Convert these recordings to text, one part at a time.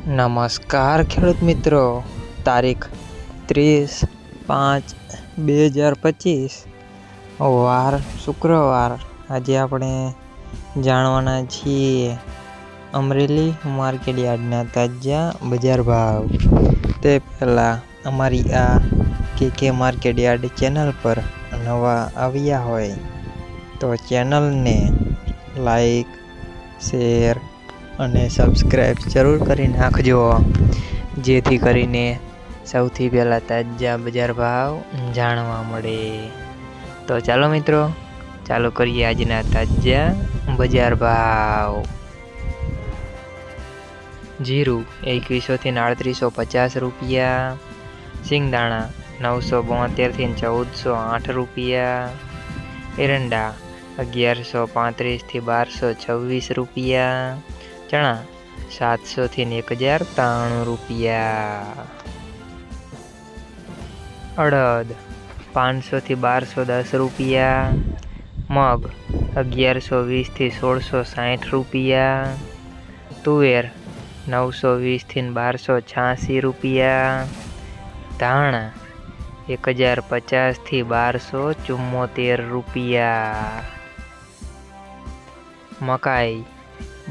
નમસ્કાર ખેડૂત મિત્રો. તારીખ ત્રીસ પાંચ બે હજાર પચીસ. વાર શુક્રવાર. આજે આપણે જાણવાના છીએ અમરેલી માર્કેટ યાર્ડના તાજા બજાર ભાવ. તે પહેલાં અમારી આ કે કે માર્કેટ યાર્ડ ચેનલ પર નવા આવ્યા હોય તો ચેનલને લાઈક, શેર અને સબસ્ક્રાઈબ જરૂર કરી નાખજો. જેથી કરીને સૌથી પહેલાં તાજા બજાર ભાવ જાણવા મળે. તો ચાલો મિત્રો, ચાલુ કરીએ આજના તાજા બજાર ભાવ. જીરું એકવીસોથી આડત્રીસો પચાસ રૂપિયા. સિંગદાણા નવસો બોતેરથી ચૌદસો આઠ રૂપિયા. એરંડા અગિયારસો પાંત્રીસથી બારસો છવ્વીસ રૂપિયા. ચણા સાતસોથી એક હજાર ત્રાણું રૂપિયા. અડદ પાંચસોથી બારસો દસ રૂપિયા. મગ, અગિયારસો વીસથી સોળસો સાઠ રૂપિયા. તુવેર, નવસો વીસથી બારસો છ્યાસી રૂપિયા. ધાણા, એક હજાર પચાસથી બારસો ચુમ્મોતેર રૂપિયા. મકાઈ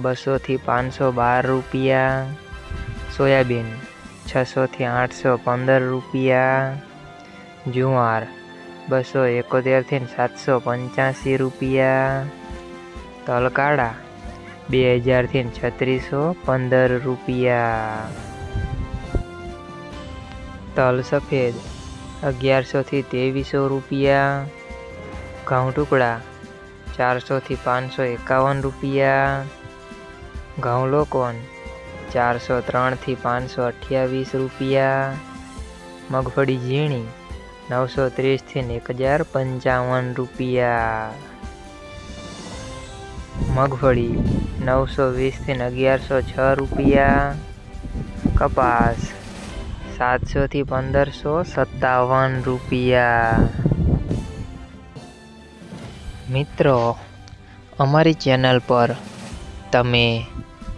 બસોથી પાંચસો બાર રૂપિયા, સોયાબીન છસોથી આઠસો પંદર રૂપિયા, જુવાર બસો એકોતેરથી સાતસો પંચ્યાસી રૂપિયા તલકાળા બે હજારથી છત્રીસો પંદર રૂપિયા. તલ સફેદ અગિયારસોથી ત્રેવીસો રૂપિયા, ઘઉં ટુકડા ચારસોથી પાંચસો એકાવન રૂપિયા ઘઉં લોકોન ચારસો ત્રણથી પાંચસો અઠ્યાવીસ રૂપિયા. મગફળી ઝીણી, નવસો ત્રીસથી એક હજાર પંચાવન રૂપિયા. મગફળી, નવસો વીસથી અગિયારસો છ રૂપિયા. કપાસ, સાતસોથી પંદરસો સત્તાવન રૂપિયા. મિત્રો, અમારી ચેનલ પર તમે